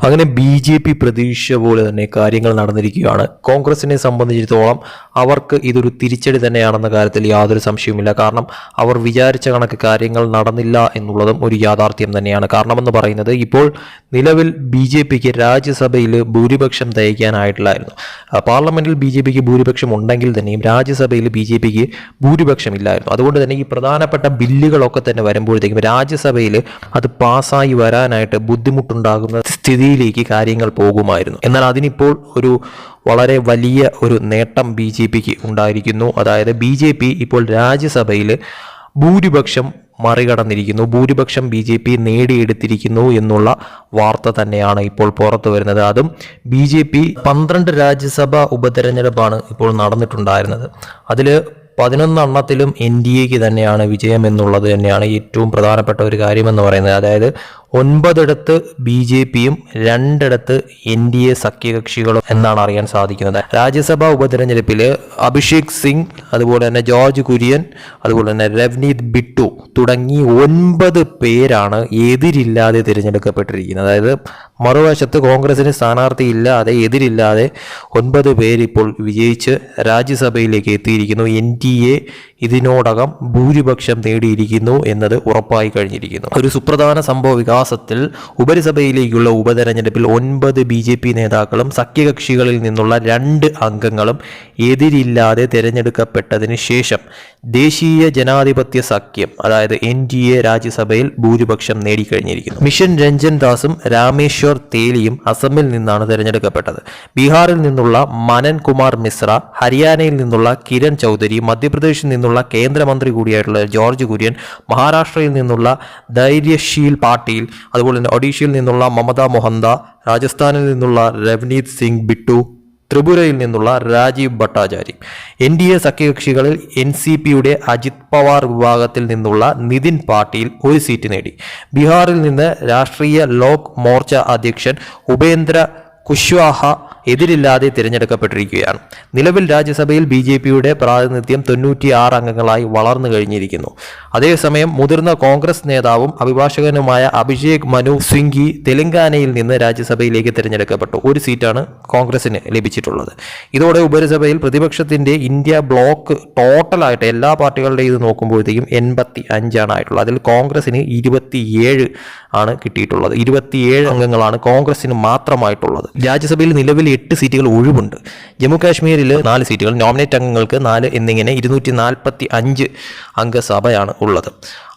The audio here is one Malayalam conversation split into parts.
അങ്ങനെ ബി ജെ പി പ്രതീക്ഷിച്ച പോലെ തന്നെ കാര്യങ്ങൾ നടന്നിരിക്കുകയാണ്. കോൺഗ്രസിനെ സംബന്ധിച്ചിടത്തോളം അവർക്ക് ഇതൊരു തിരിച്ചടി തന്നെയാണെന്ന കാര്യത്തിൽ യാതൊരു സംശയവുമില്ല. കാരണം അവർ വിചാരിച്ച കണക്ക് കാര്യങ്ങൾ നടന്നില്ല എന്നുള്ളതും ഒരു യാഥാർത്ഥ്യം തന്നെയാണ്. കാരണമെന്ന് പറയുന്നത് ഇപ്പോൾ നിലവിൽ ബി ജെ പിക്ക് രാജ്യസഭയിൽ ഭൂരിപക്ഷം തയ്ക്കാനായിട്ടില്ലായിരുന്നു പാർലമെന്റിൽ ബി ജെ പിക്ക് ഭൂരിപക്ഷം ഉണ്ടെങ്കിൽ തന്നെയും രാജ്യസഭയിൽ ബി ജെ പിക്ക് ഭൂരിപക്ഷമില്ലായിരുന്നു. അതുകൊണ്ട് തന്നെ ഈ പ്രധാനപ്പെട്ട ബില്ലുകളൊക്കെ തന്നെ വരുമ്പോഴത്തേക്കും രാജ്യസഭയിൽ അത് പാസ്സായി വരാനായിട്ട് ബുദ്ധിമുട്ടുണ്ടാകുന്ന സ്ഥിതിയിലേക്ക് കാര്യങ്ങൾ പോകുമായിരുന്നു. എന്നാൽ അതിനിപ്പോൾ ഒരു വളരെ വലിയ ഒരു നേട്ടം ബി ജെ പിക്ക് ഉണ്ടായിരിക്കുന്നു. അതായത് ബി ജെ പി ഇപ്പോൾ രാജ്യസഭയിൽ ഭൂരിപക്ഷം മറികടന്നിരിക്കുന്നു. ഭൂരിപക്ഷം ബി ജെ പി നേടിയെടുത്തിരിക്കുന്നു എന്നുള്ള വാർത്ത തന്നെയാണ് ഇപ്പോൾ പുറത്തു വരുന്നത്. അതും ബി ജെ പി പന്ത്രണ്ട് രാജ്യസഭാ ഉപതെരഞ്ഞെടുപ്പാണ് ഇപ്പോൾ നടന്നിട്ടുണ്ടായിരുന്നത്. അതിൽ പതിനൊന്നെണ്ണത്തിലും എൻ ഡി എക്ക് തന്നെയാണ് വിജയം എന്നുള്ളത് തന്നെയാണ് ഏറ്റവും പ്രധാനപ്പെട്ട ഒരു കാര്യമെന്ന് പറയുന്നത്. അതായത് ഒൻപതിടത്ത് ബി ജെ പിയും രണ്ടിടത്ത് എൻ ഡി എ സഖ്യകക്ഷികളും എന്നാണ് അറിയാൻ സാധിക്കുന്നത്. രാജ്യസഭാ ഉപതെരഞ്ഞെടുപ്പിൽ അഭിഷേക് സിംഗ് അതുപോലെ തന്നെ ജോർജ് കുര്യൻ അതുപോലെ തന്നെ രവ്നീത് ബിട്ടു തുടങ്ങി ഒൻപത് പേരാണ് എതിരില്ലാതെ തിരഞ്ഞെടുക്കപ്പെട്ടിരിക്കുന്നത്. അതായത് മറുവശത്ത് കോൺഗ്രസിന് സ്ഥാനാർത്ഥി ഇല്ലാതെ എതിരില്ലാതെ ഒൻപത് പേരിപ്പോൾ വിജയിച്ച് രാജ്യസഭയിലേക്ക് എത്തിയിരിക്കുന്നു. എൻ ടി എ ഇതിനോടകം ഭൂരിപക്ഷം നേടിയിരിക്കുന്നു എന്നത് ഉറപ്പായി കഴിഞ്ഞിരിക്കുന്നു. ഒരു സുപ്രധാന സംഭവ വികാസത്തിൽ ഉപരിസഭയിലേക്കുള്ള ഉപതെരഞ്ഞെടുപ്പിൽ ഒൻപത് ബി ജെ പി നേതാക്കളും സഖ്യകക്ഷികളിൽ നിന്നുള്ള രണ്ട് അംഗങ്ങളും എതിരില്ലാതെ തിരഞ്ഞെടുക്കപ്പെട്ടതിന് ശേഷം ദേശീയ ജനാധിപത്യ സഖ്യം അതായത് എൻ ഡി എ രാജ്യസഭയിൽ ഭൂരിപക്ഷം നേടിക്കഴിഞ്ഞിരിക്കുന്നു. മിഷൻ രഞ്ജൻ ദാസും രാമേശ്വർ തേലിയും അസമിൽ നിന്നാണ് തിരഞ്ഞെടുക്കപ്പെട്ടത്. ബീഹാറിൽ നിന്നുള്ള മനൻ കുമാർ മിശ്ര ഹരിയാനയിൽ നിന്നുള്ള കിരൺ ചൗധരി മധ്യപ്രദേശിൽ നിന്നുള്ള കേന്ദ്രമന്ത്രി കൂടിയായിട്ടുള്ള ജോർജ് കുര്യൻ മഹാരാഷ്ട്രയിൽ നിന്നുള്ള ധൈര്യശീൽ പാട്ടീൽ അതുപോലെ തന്നെ ഒഡീഷയിൽ നിന്നുള്ള മമത മൊഹന്ത രാജസ്ഥാനിൽ നിന്നുള്ള രവ്നീത് സിംഗ് ബിട്ടു ത്രിപുരയിൽ നിന്നുള്ള Rajeev Bhattachari. N D A സഖ്യകക്ഷികളിൽ N C പിയുടെ അജിത് പവാർ വിഭാഗത്തിൽ നിന്നുള്ള നിതിൻ പാട്ടീൽ ഒരു സീറ്റ് നേടി. ബീഹാറിൽ നിന്ന് രാഷ്ട്രീയ ലോക് മോർച്ച അധ്യക്ഷൻ ഉപേന്ദ്ര കുശ്വാഹ എതിരില്ലാതെ തിരഞ്ഞെടുക്കപ്പെട്ടിരിക്കുകയാണ്. നിലവിൽ രാജ്യസഭയിൽ ബി ജെ പിയുടെ പ്രാതിനിധ്യം തൊണ്ണൂറ്റി ആറ് അംഗങ്ങളായി വളർന്നു കഴിഞ്ഞിരിക്കുന്നു. അതേസമയം മുതിർന്ന കോൺഗ്രസ് നേതാവും അഭിഭാഷകനുമായ അഭിഷേക് മനു സിംഗി തെലങ്കാനയിൽ നിന്ന് രാജ്യസഭയിലേക്ക് തിരഞ്ഞെടുക്കപ്പെട്ടു. ഒരു സീറ്റാണ് കോൺഗ്രസിന് ലഭിച്ചിട്ടുള്ളത്. ഇതോടെ ഉപരിസഭയിൽ പ്രതിപക്ഷത്തിന്റെ ഇന്ത്യ ബ്ലോക്ക് ടോട്ടലായിട്ട് എല്ലാ പാർട്ടികളുടെയും ഇത് നോക്കുമ്പോഴത്തേക്കും എൺപത്തി അഞ്ചാണ് ആയിട്ടുള്ളത്. അതിൽ കോൺഗ്രസിന് ഇരുപത്തിയേഴ് ആണ് കിട്ടിയിട്ടുള്ളത്. ഇരുപത്തിയേഴ് അംഗങ്ങളാണ് കോൺഗ്രസിന് മാത്രമായിട്ടുള്ളത്. രാജ്യസഭയിൽ നിലവിൽ എട്ട് സീറ്റുകൾ ഒഴിവുണ്ട്. ജമ്മു കാശ്മീരിൽ നാല് സീറ്റുകൾ നോമിനേറ്റ് അംഗങ്ങൾക്ക് നാല് എന്നിങ്ങനെ ഇരുന്നൂറ്റി നാൽപ്പത്തി അഞ്ച് അംഗസഭയാണ് ഉള്ളത്.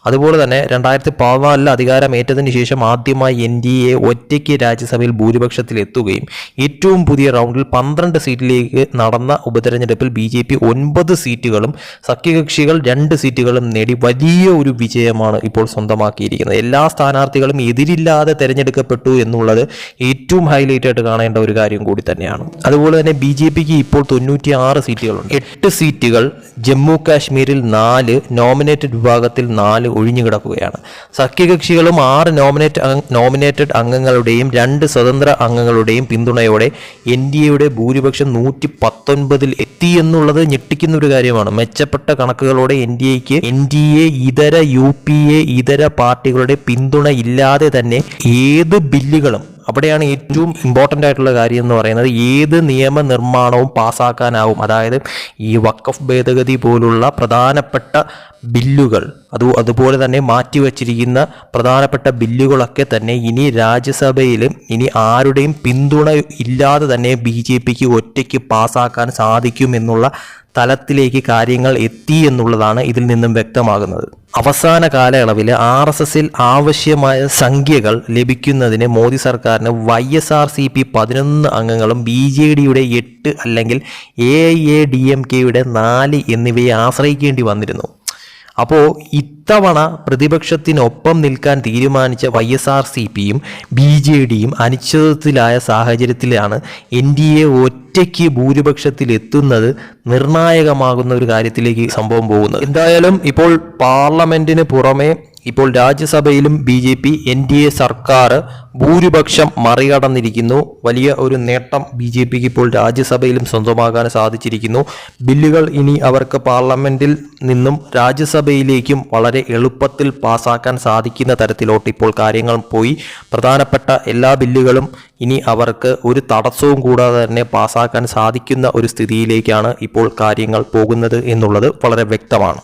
അതുപോലെ തന്നെ രണ്ടായിരത്തി പതിനാലിൽ അധികാരമേറ്റതിന് ശേഷം ആദ്യമായി എൻ ഡി എ ഒറ്റയ്ക്ക് രാജ്യസഭയിൽ ഭൂരിപക്ഷത്തിൽ എത്തുകയും ഏറ്റവും പുതിയ റൗണ്ടിൽ പന്ത്രണ്ട് സീറ്റിലേക്ക് നടന്ന ഉപതെരഞ്ഞെടുപ്പിൽ ബി ജെ പി ഒൻപത് സീറ്റുകളും സഖ്യകക്ഷികൾ രണ്ട് സീറ്റുകളും നേടി വലിയ ഒരു വിജയമാണ് ഇപ്പോൾ സ്വന്തമാക്കിയിരിക്കുന്നത്. എല്ലാ സ്ഥാനാർത്ഥികളും എതിരില്ലാതെ തിരഞ്ഞെടുക്കപ്പെട്ടു എന്നുള്ളത് ഏറ്റവും ഹൈലൈറ്റ് ആയിട്ട് കാണേണ്ട ഒരു കാര്യം കൂടി തന്നെയാണ്. അതുപോലെ തന്നെ ബി ജെ പിക്ക് ഇപ്പോൾ തൊണ്ണൂറ്റി ആറ് സീറ്റുകളുണ്ട്. എട്ട് സീറ്റുകൾ ജമ്മു കാശ്മീരിൽ നാല് നോമിനേറ്റഡ് വിഭാഗത്തിൽ നാല് ഒഴിഞ്ഞു കിടക്കുകയാണ്. സഖ്യകക്ഷികളും ആറ് നോമിനേറ്റ് നോമിനേറ്റഡ് അംഗങ്ങളുടെയും രണ്ട് സ്വതന്ത്ര അംഗങ്ങളുടെയും പിന്തുണയോടെ എൻ ഡി എയുടെ ഭൂരിപക്ഷം നൂറ്റി പത്തൊൻപതിൽ എത്തി എന്നുള്ളത് ഞെട്ടിക്കുന്ന ഒരു കാര്യമാണ്. മെച്ചപ്പെട്ട കണക്കുകളോടെ എൻ ഡി എക്ക് എൻ ഡി എ ഇതര യു പി എ ഇതര പാർട്ടികളുടെ പിന്തുണ ഇല്ലാതെ തന്നെ ഏത് ബില്ലുകളും അവിടെയാണ് ഏറ്റവും ഇമ്പോർട്ടന്റ് ആയിട്ടുള്ള കാര്യം എന്ന് പറയുന്നത് ഏത് നിയമനിർമ്മാണവും പാസ്സാക്കാനാവും. അതായത് ഈ വക്കഫ് ഭേദഗതി പോലുള്ള പ്രധാനപ്പെട്ട ബില്ലുകൾ അത് അതുപോലെ തന്നെ മാറ്റിവെച്ചിരിക്കുന്ന പ്രധാനപ്പെട്ട ബില്ലുകളൊക്കെ തന്നെ ഇനി രാജ്യസഭയിലും ഇനി ആരുടെയും പിന്തുണ ഇല്ലാതെ തന്നെ ബി ജെ പിക്ക് ഒറ്റയ്ക്ക് പാസ്സാക്കാൻ സാധിക്കും എന്നുള്ള തലത്തിലേക്ക് കാര്യങ്ങൾ എത്തി എന്നുള്ളതാണ് ഇതിൽ നിന്നും വ്യക്തമാകുന്നത്. അവസാന കാലയളവിൽ ആർ എസ് എസിൽ ആവശ്യമായ സംഖ്യകൾ ലഭിക്കുന്നതിന് മോദി സർക്കാരിന് Y S R C P പതിനൊന്ന് അംഗങ്ങളും ബി ജെ ഡിയുടെ എട്ട് അല്ലെങ്കിൽ എ എ ഡി എം കെയുടെ നാല് എന്നിവയെ ആശ്രയിക്കേണ്ടി വന്നിരുന്നു. അപ്പോൾ ഇത്തവണ പ്രതിപക്ഷത്തിനൊപ്പം നിൽക്കാൻ തീരുമാനിച്ച വൈ എസ് ആർ സി പിയും ബി ജെ ഡിയും അനിശ്ചിതത്വത്തിലായ സാഹചര്യത്തിലാണ് എൻ ഡി എ ഒറ്റയ്ക്ക് ഭൂരിപക്ഷത്തിൽ എത്തുന്നത് നിർണായകമാകുന്ന ഒരു കാര്യത്തിലേക്ക് സംഭവം പോകുന്നത്. എന്തായാലും ഇപ്പോൾ പാർലമെന്റിന് പുറമെ ഇപ്പോൾ രാജ്യസഭയിലും B J P N D A സർക്കാർ ഭൂരിപക്ഷം മറികടന്നിരിക്കുന്നു. വലിയ ഒരു നേട്ടം ബി ജെ പിക്ക് ഇപ്പോൾ രാജ്യസഭയിലും സ്വന്തമാകാൻ സാധിച്ചിരിക്കുന്നു. ബില്ലുകൾ ഇനി അവർക്ക് പാർലമെന്റിൽ നിന്നും രാജ്യസഭയിലേക്കും വളരെ എളുപ്പത്തിൽ പാസാക്കാൻ സാധിക്കുന്ന തരത്തിലോട്ട് ഇപ്പോൾ കാര്യങ്ങൾ പോയി. പ്രധാനപ്പെട്ട എല്ലാ ബില്ലുകളും ഇനി അവർക്ക് ഒരു തടസ്സവും കൂടാതെ തന്നെ പാസാക്കാൻ സാധിക്കുന്ന ഒരു സ്ഥിതിയിലേക്കാണ് ഇപ്പോൾ കാര്യങ്ങൾ പോകുന്നത് എന്നുള്ളത് വളരെ വ്യക്തമാണ്.